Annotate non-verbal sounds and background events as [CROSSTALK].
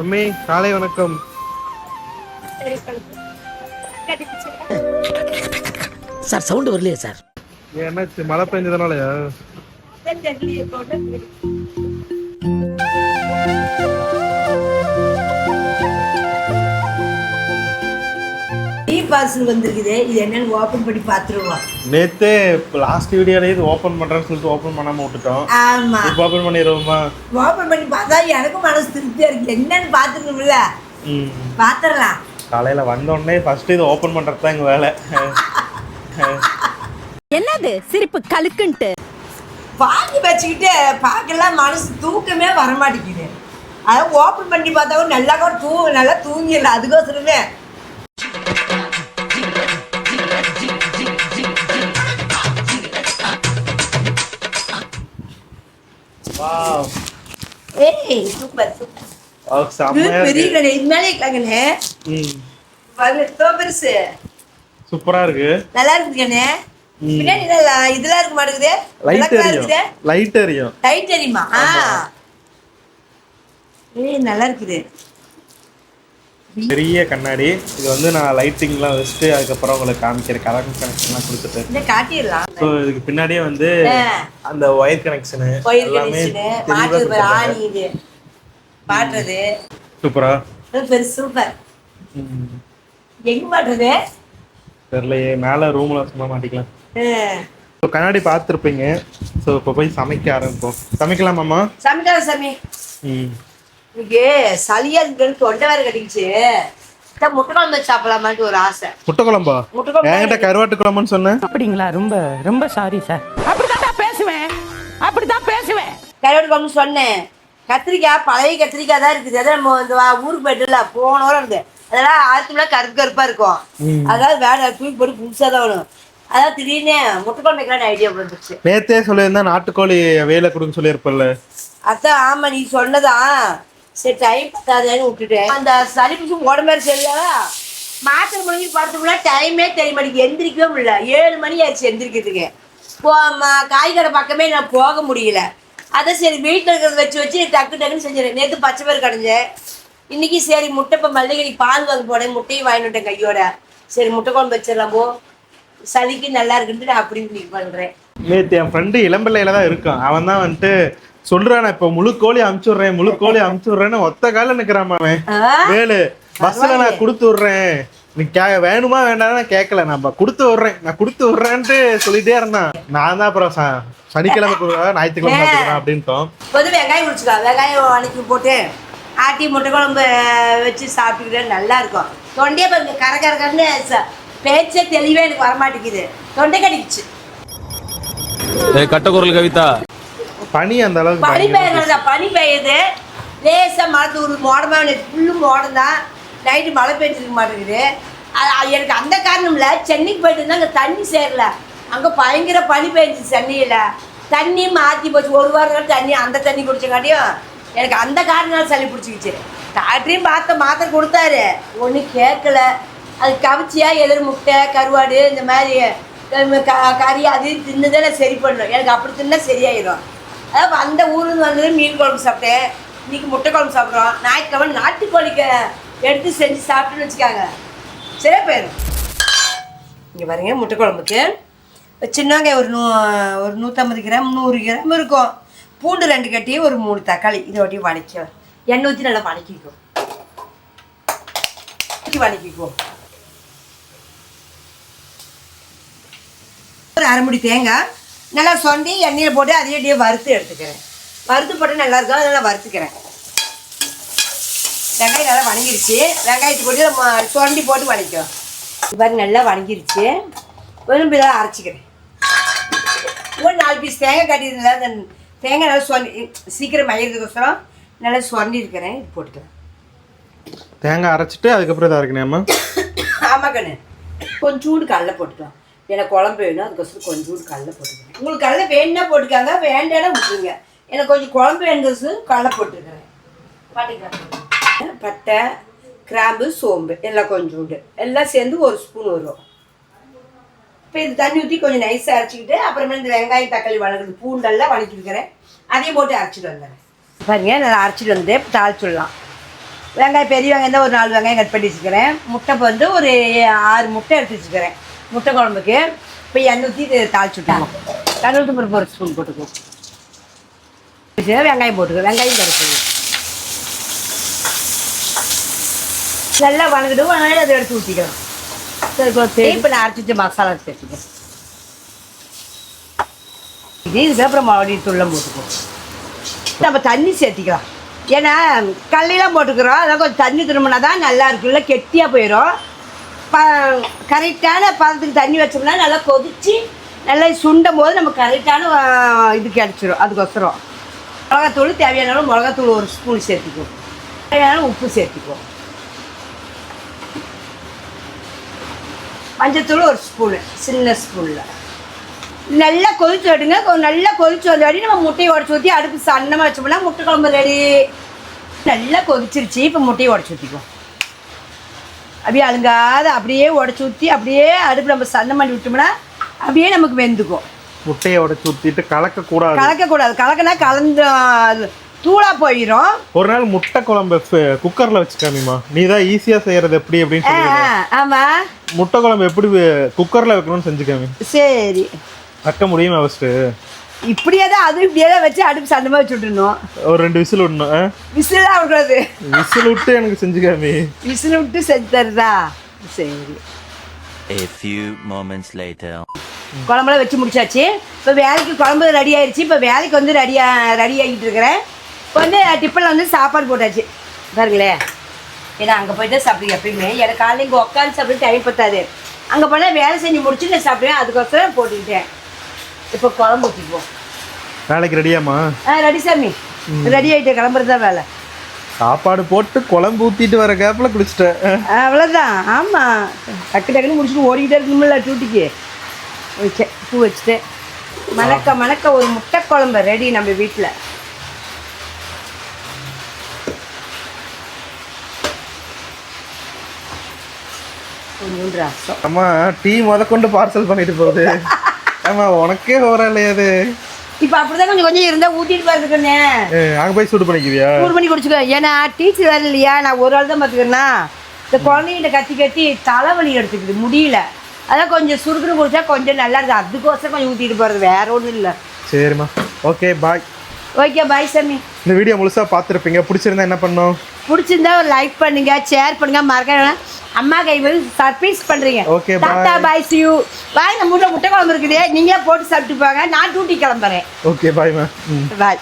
அம்மி காலை வணக்கம். சார் சவுண்ட் வரலையே சார். என்னாச்சு? மழை பெஞ்சதுனாலயா? பார்சல் வந்திருக்குது இது என்னன்னு ஓபன் பண்ணி பார்த்துருவோம். நேத்தே லாஸ்ட் வீடியோல இது ஓபன் பண்றேன்னு சொல்லிட்டு ஓபன் பண்ணாம விட்டுட்டோம். ஆமா. இப்போ ஓபன் பண்ணிடுவோமா? ஓபன் பண்ணி பார்த்தா எனக்கும் மனசு திருப்தியா இருக்கு. என்னன்னு பார்த்துக்கணும்ல. ம். பார்த்துடலாம். காலையில வந்த உடனே ஃபர்ஸ்ட் இது ஓபன் பண்றது தான் எங்க வேலை. என்னது? சிரிப்பு கலுக்குன்ட்டு வாங்கி வச்சுக்கிட்டு பார்க்கலாம் மனசு தூக்கமே வர மாட்டேங்குது அதை ஓப்பன் பண்ணி பார்த்தா நல்லா கூட தூ நல்லா தூங்கிடலாம். அதுக்கோசரமே வாவ் ஏய் சூப்பர் சூப்பர் செம்மையா பெரிய இருக்கு. கடை இது மேலே இருக்கலாங்கண்ணே ம். பாருங்க எத்தோ பெருசு. சூப்பரா இருக்கு. நல்லா இருக்குதுங்கண்ணே ம். பின்னாடி இதெல்லாம் இருக்க மாட்டேங்குது? லைட் எரியும். இருக்குது? லைட் எரியும். லைட் தெரியுமா ஆ. ஏய் நல்லா இருக்குது. பெரிய கண்ணாடி. இது வந்து நான் லைட்டிங்லாம் வச்சுட்டு அதுக்கப்புறம் உங்களுக்கு காமிக்கிறேன். கரண்ட் கனெக்ஷன்லாம் கொடுத்துட்டு. காட்டிடலாம். ஸோ இதுக்கு பின்னாடியே வந்து. அந்த ஒயர் கனெக்ஷனு எல்லாமே மாட்டுறது சூப்பரா பெருசு சூப்பர் எங்க மாட்டுறது தெரியலையே. மேலே ரூமில் சும்மா மாட்டிக்கலாம். ஸோ கண்ணாடி பார்த்துருப்பீங்க. ஸோ இப்போ போய் சமைக்க ஆரம்பிப்போம். சமைக்கலாமாம்மா? சமைக்காத சாமி. ம். இன்னைக்கு சளியா இருக்குன்னு தொண்டை வேற கட்டிக்கிச்சு அதான் முட்டை குழம்பு வச்சு சாப்பிடலாமான்ட்டு ஒரு ஆசை. முட்டை குழம்பா முட்டை குழம்பு என்கிட்ட கருவாட்டு குழம்புன்னு சொன்னேன் அப்படிங்களா? ரொம்ப ரொம்ப சாரி சார் அப்படிதான் பேசுவேன். அப்படிதான் பேசுவேன். கருவாட்டு குழம்பு சொன்னேன். கத்திரிக்காய் பழைய கத்திரிக்காய் தான் இருக்குது. அதான் நம்ம இந்த வா- ஊருக்கு போயிட்டுல போன வாரம் இருந்து அதெல்லாம் ஆற்றுல கருப்பு கருப்பா இருக்கும். அதாவது வேட தூக்கி போட்டு புதுசாக தான் வரும். அதான் திடீர்னு முட்டை குழம்பு வைக்கலாம்னு ஐடியா வந்துருச்சு. நேத்தே சொல்லியிருந்தா நாட்டுக்கோழி வேலை கொடுன்னு சொல்லியிருப்பல்ல. அதான் ஆமா நீ சொன்னதா சரி டைம் பத்தாதேன்னு விட்டுட்டேன். அந்த சளி பிடிச்சி உடம்பு சரியில்ல மாத்திரை முடிஞ்சு படுத்தோம்னா டைமே தெரிய மாட்டேங்குது. எந்திரிக்கவே முடியல. ஏழு மணி ஆயிடுச்சு எந்திரிக்கிறதுக்கு. போ ம- காய் கடை பக்கமே நான் போக முடியல. அதான் சரி வீட்டில் இருக்கிறத வச்சு வச்சு டக்கு டக்குன்னு செஞ்சிடறேன் நேற்று பச்சை பேர் கடைஞ்சேன். இன்னைக்கு சரி முட்டை இப்போ மல்லிகைக்கு பால் வாங்க போனேன். முட்டையும் வாங்கிட்டு வந்துட்டேன் கையோட. சரி முட்டை குழம்பு வச்சிடலாம் போ. சளிக்கு நல்லா இருக்குன்ட்டு நான் அப்படி இன்னைக்கு பண்ணுறேன் நேத்து என் ஃப்ரெண்டு இளம்பிள்ளையில தான் இருக்கான். அவன் தான் வந்துட்டு சொல்றான் இப்போ முழு கோழி அமுச்சு விடுறேன் முழு கோழி அமுச்சு விடுறேன்னு ஒத்த கால நிக்கிறான் அவன் வேலு பஸ்ல நான் கொடுத்து விடுறேன். நீ கே வேணுமா வேண்டாம் நான் கேட்கல நான் கொடுத்து விடுறேன். நான் கொடுத்து விடுறேன்ட்டு சொல்லிட்டே இருந்தான். நான் தான் அப்புறம் சனிக்கிழமை கொடுக்குறேன் ஞாயிற்றுக்கிழமை பார்த்துக்கிறேன் அப்படின்ட்டோம். பொது வெங்காயம் குடிச்சுக்கோ வெங்காயம் வணக்கி போட்டு ஆட்டி முட்டை குழம்பு வச்சு சாப்பிட்டுக்கிட்டே நல்லா இருக்கும். தொண்டையே பாருங்க கர கர கரன்னு ச- பேச்சே தெளிவே எனக்கு வரமாட்டேங்குது. தொண்டை கடிக்குச்சு. கட்டக்குரல் கவிதா. பனி அந்த அளவுக்கு பனி பெய்யறதா பனி. பெய்யுது. லேசாக மழை தூரு மோடமாக எனக்கு ஃபுல்லும் மோடம் தான் நைட்டு மழை பெஞ்சிருக்க மாட்டேங்குது. அது- எனக்கு அந்த காரணம் இல்லை. சென்னைக்கு போயிட்டு இருந்தா அங்கே தண்ணி சேரல. அங்கே பயங்கர பனி பெஞ்சிச்சு சென்னையில். தண்ணி மாற்றி போச்சு. ஒரு வாரம் தண்ணி அந்த தண்ணி குடிச்சங்காட்டியும் எனக்கு அந்த காரணம் சளி பிடிச்சிக்கிச்சு. டாக்டரையும் பார்த்த மாத்திரை கொடுத்தாரு. ஒன்றும் கேட்கல. அது கவிச்சியா எதிர் முட்டை கருவாடு இந்த மாதிரி க- கறி அது தின்னுதான் சரி பண்ணணும் எனக்கு அப்படி தின்னா சரியாயிடும் அதாவது அந்த ஊர்லேருந்து வந்தது மீன் குழம்பு சாப்பிட்டேன். இன்னைக்கு முட்டை குழம்பு சாப்பிட்றோம். ஞாயிற்றுக்கிழமை நாட்டுக்கோழிக்க எடுத்து செஞ்சு சாப்பிட்டுன்னு வச்சுக்காங்க. சரியா போயிடும். இங்கே பாருங்க முட்டை குழம்புக்கு. சின்ன ஒரு நூ ஒரு நூற்றம்பது கிராம் நூறு கிராம் இருக்கும். பூண்டு ரெண்டு கட்டி ஒரு மூணு தக்காளி. இதை ஒட்டி வணக்கி எண்ணெய் ஊற்றி நல்லா வணக்கிக்கும் ஊற்றி ஒரு அரைமுடி தேங்காய். நல்லா சொண்டி எண்ணெயில் போட்டு அதையே அப்படியே வறுத்து எடுத்துக்கிறேன். வறுத்து போட்டு நல்லா இருக்கும். அதனால் வறுத்துக்கிறேன். வெங்காயம் நல்லா வணங்கிருச்சு. வெங்காயத்தை போட்டு சொண்டி போட்டு வதக்கும் பாருங்க நல்லா வணங்கிருச்சு. விரும்பி தான் அரைச்சிக்கிறேன். ஒரு நாலு பீஸ் தேங்காய் கட்டியிருந்தா அந்த தேங்காய் நல்லா சொண்டி சீக்கிரம் மயிறதுக்கோசரம் நல்லா சொண்டி இருக்கிறேன் இது போட்டுக்கிறேன். தேங்காய் அரைச்சிட்டு அதுக்கப்புறம் இதாக இருக்கணுமா ஆமாம் கண்ணு. கொஞ்சூண்டு கடலை போட்டுக்கலாம். எனக்கு குழம்பு வேணும் அதுக்கொசரம் கொஞ்சூண்டு கடலை போட்டுக்கிறேன். உங்களுக்கு கடலை வேணும்னா போட்டுக்காங்க வேண்டாம்னா விட்டுருங்க. எனக்கு கொஞ்சம் குழம்பு வேணுங்கிறது கடலை போட்டுருக்குறேன் பாட்டிக்கலாம் பட்டை கிராம்பு சோம்பு எல்லாம் கொஞ்சோண்டு. எல்லாம் சேர்ந்து ஒரு ஸ்பூன் வரும். இப்போ இது தண்ணி ஊற்றி கொஞ்சம் நைஸாக அரைச்சிக்கிட்டு அப்புறமே இந்த வெங்காயம் தக்காளி வளர்க்குறது பூண்டெல்லாம் வணக்கிருக்கிறேன் அதையும் போட்டு அரைச்சிட்டு வந்துடுறேன். பாருங்க நல்லா அரைச்சிட்டு வந்துட்டு தாளிச்சுடலாம். வெங்காயம் பெரிய வெங்காயம் தான் ஒரு நாலு வெங்காயம் கட் பண்ணி வச்சுக்கிறேன். முட்டை வந்து ஒரு ஆறு முட்டை எடுத்து வச்சுக்கிறேன். முட்டை குழம்புக்கு இப்போ எண்ணெய் ஊற்றி தாளிச்சு விட்டுருவோம் கடவுளுக்கு பிறகு ஒரு ஸ்பூன் போட்டுக்குவோம் வெங்காயம் போட்டுக்கோ. வெங்காயம் கருப்பு. நல்லா வணக்கிட்டு வணங்கிட்டு அதை எடுத்து ஊற்றிக்கலாம் சரி இப்போ நான் அரைச்சி மசாலா சேர்த்துக்கேன் இது இதுக்கப்புறம் மறுபடியும் துள்ளம் போட்டுக்குவோம் நம்ம தண்ணி சேர்த்திக்கலாம். ஏன்னா கல்லையெல்லாம் போட்டுக்கிறோம். அதான் கொஞ்சம் தண்ணி திரும்பினா தான் நல்லா இருக்குல்ல கெட்டியாக போயிடும் ப கரெக்டான பதத்துக்கு தண்ணி வச்சோம்னா நல்லா கொதிச்சு நல்லா சுண்டும் போது நம்ம கரெக்டான இது கிடச்சிரும் அதுக்கொசரம் மிளகாத்தூள் தேவையான அளவு மிளகாத்தூள் ஒரு ஸ்பூன் சேர்த்துக்குவோம். தேவையான உப்பு சேர்த்துக்குவோம். மஞ்சத்தூள் ஒரு ஸ்பூனு சின்ன ஸ்பூனில் நல்லா கொதிச்சு விடுங்க. நல்லா கொதிச்சு வந்த வாட்டி நம்ம முட்டையை உடச்சி ஊற்றி அடுப்பு சன்னமாக வச்சோம்னா முட்டை குழம்பு ரெடி நல்லா கொதிச்சிருச்சு. இப்போ முட்டையை உடச்சி ஊற்றிக்குவோம் அப்படியே அழுங்காத அப்படியே உடச்சி ஊற்றி அப்படியே அடுப்பு நம்ம சன்னம் பண்ணி விட்டோம்னா அப்படியே நமக்கு வெந்துக்கும். முட்டையை உடச்சு ஊத்திட்டு கலக்க கூடாது கலக்கக்கூடாது. கலக்கினா கலந்து தூளாக போயிடும் ஒரு நாள் முட்டை குழம்பு குக்கர்ல வச்சுக்காமிமா நீ தான் ஈஸியா செய்யறது எப்படி அப்படின்னு ஆ சொல்லி ஆமாம் முட்டை குழம்பு எப்படி குக்கர்ல வைக்கணும்னு செஞ்சுக்காமி சரி. வைக்க முடியுமா ஃபர்ஸ்ட் இப்படியே தான் அதுவும் இப்படியே தான் வச்சு அடுப்பு சன்னமாக வச்சு விட்டுருணும் ஒரு ரெண்டு விசில் விடணும் ஆ? விசிலாக விடுறது. விசில் விட்டு எனக்கு செஞ்சுக்காமி. விசில் விட்டு செஞ்சு தருதா? சரி. A few moments later. குழம்புலாம் வச்சு முடிச்சாச்சு. இப்போ வேலைக்கு குழம்பு ரெடி ஆயிடுச்சு இப்போ வேலைக்கு வந்து ரெடியா ரெடி ஆகிட்டு இருக்கிறேன். இப்போ வந்து டிஃபனில் வந்து சாப்பாடு போட்டாச்சு. பாருங்களேன் ஏன்னா அங்கே போயிட்டு தான் சாப்பிடுங்க எப்பயுமே. எனக்கு காலையில் இங்கே உட்காந்து சாப்பிட்டு டைம் பத்தாது. அங்கே போனால் வேலை செஞ்சு முடிச்சு நான் சாப்பிடுவேன். அதுக்கோசரம் போட்டுக்கிட்டேன். இப்போ குழம்பு ஊற்றிக்குவோம் நாளைக்கு ரெடியாமா ஆ ரெடி சாமி. ரெடி ஆகிட்டு கிளம்புறது தான் வேலை. சாப்பாடு போட்டு குழம்பு ஊத்திட்டு வர கேப்ல குளிச்சிட்டேன். அவ்வளோதான் ஆமாம் டக்கு டக்குன்னு முடிச்சுட்டு ஓடிக்கிட்டே இருக்கணும்ல டியூட்டிக்கு வச்சேன் பூ வச்சுட்டேன் மணக்க மணக்க ஒரு முட்டை குழம்பு ரெடி நம்ம வீட்டில் கொஞ்சோண்டு ரசம். அம்மா டீ முத கொண்டு பார்சல் பண்ணிட்டு போகுது. [LAUGHS] ஆமா உனக்கே ஓர இல்லையா அது. இப்போ அப்படிதான் கொஞ்சம் கொஞ்சம் இருந்தால் ஊற்றிட்டு பார்த்துக்கண்ணே ஏ, அங்க போய் சூடு பண்ணிக்குவியா? மூணு மணி குடிச்சுக்கோ. ஏன்னா டீச்சர் வேறு இல்லையா? நான் ஒரு ஆள் தான் பார்த்துக்கிறேன்னா இந்த குழந்தைகிட்ட கத்தி கத்தி தலைவலி எடுத்துக்குது முடியல. அதான் கொஞ்சம் சுருக்குன்னு குடிச்சா கொஞ்சம் நல்லா இருக்குது அதுக்கோசரம் கொஞ்சம் ஊற்றிட்டு போகிறது வேற ஒன்றும் இல்லை. சரிம்மா. Okay bye. ஓகே பாய் சாமி. இந்த வீடியோ முழுசா பார்த்துருப்பீங்க. பிடிச்சிருந்தா என்ன பண்ணோம்? பிடிச்சிருந்தா ஒரு லைக் பண்ணுங்க ஷேர் பண்ணுங்க மறக்க அம்மா கை வந்து சர்ப்ரைஸ் பண்றீங்க. Bye. Tata bye see you bye நம்ம வீட்டில் முட்டை குழம்பு இருக்குது. நீங்களே போட்டு சாப்பிட்டு போங்க. நான் டியூட்டி கிளம்புறேன். ஓகே பாய்மா ம். பாய்